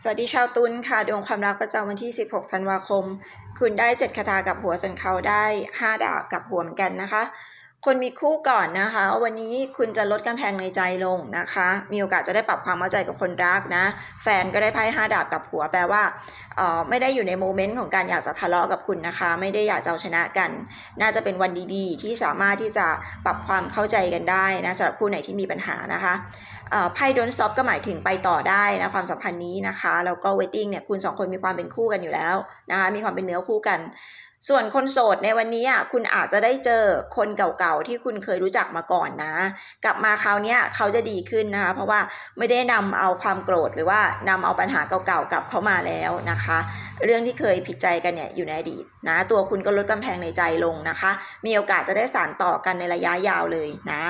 สวัสดีชาวตุลค่ะดวงความรักประจำวันที่ 16 ธันวาคม คุณได้ 7 คาถากับหัวส่วนเขาได้ 5 ดาบกับหัวเหมือนกันนะคะ คนมีคู่ก่อนนะคะ วันนี้คุณจะลดกำแพงในใจลงนะคะ มีโอกาสจะได้ปรับความเข้าใจกับคนรักนะ แฟนก็ได้ไพ่ห้าดาบกับหัวแปลว่าเอ่อไม่ได้อยู่ในโมเมนต์ของการอยากจะทะเลาะกับคุณนะคะ ไม่ได้อยากจะเอาชนะกัน น่าจะเป็นวันดีๆ ที่สามารถที่จะปรับความเข้าใจกันได้นะสำหรับคู่ไหนที่มีปัญหานะคะเอ่อไพ่ดนซอฟก็หมายถึงไปต่อได้นะความสัมพันธ์นี้นะคะแล้วก็เวดดิ้งเนี่ยคุณสองคนมีความเป็นคู่กันอยู่แล้วนะคะมีความเป็นเนื้อคู่กัน ส่วนคนโสดในวันนี้อะคุณอาจจะได้เจอคนเก่าๆที่คุณเคยรู้จักมาก่อนนะ กลับมาคราวนี้เขาจะดีขึ้นนะคะเพราะว่าไม่ได้นำเอาความโกรธหรือว่านำเอาปัญหาเก่าๆกลับเข้ามาแล้วนะคะ เรื่องที่เคยผิดใจกันเนี่ยอยู่ในอดีตนะ ตัวคุณก็ลดกำแพงในใจลงนะคะ มีโอกาสจะได้สานต่อกันในระยะยาวเลยนะ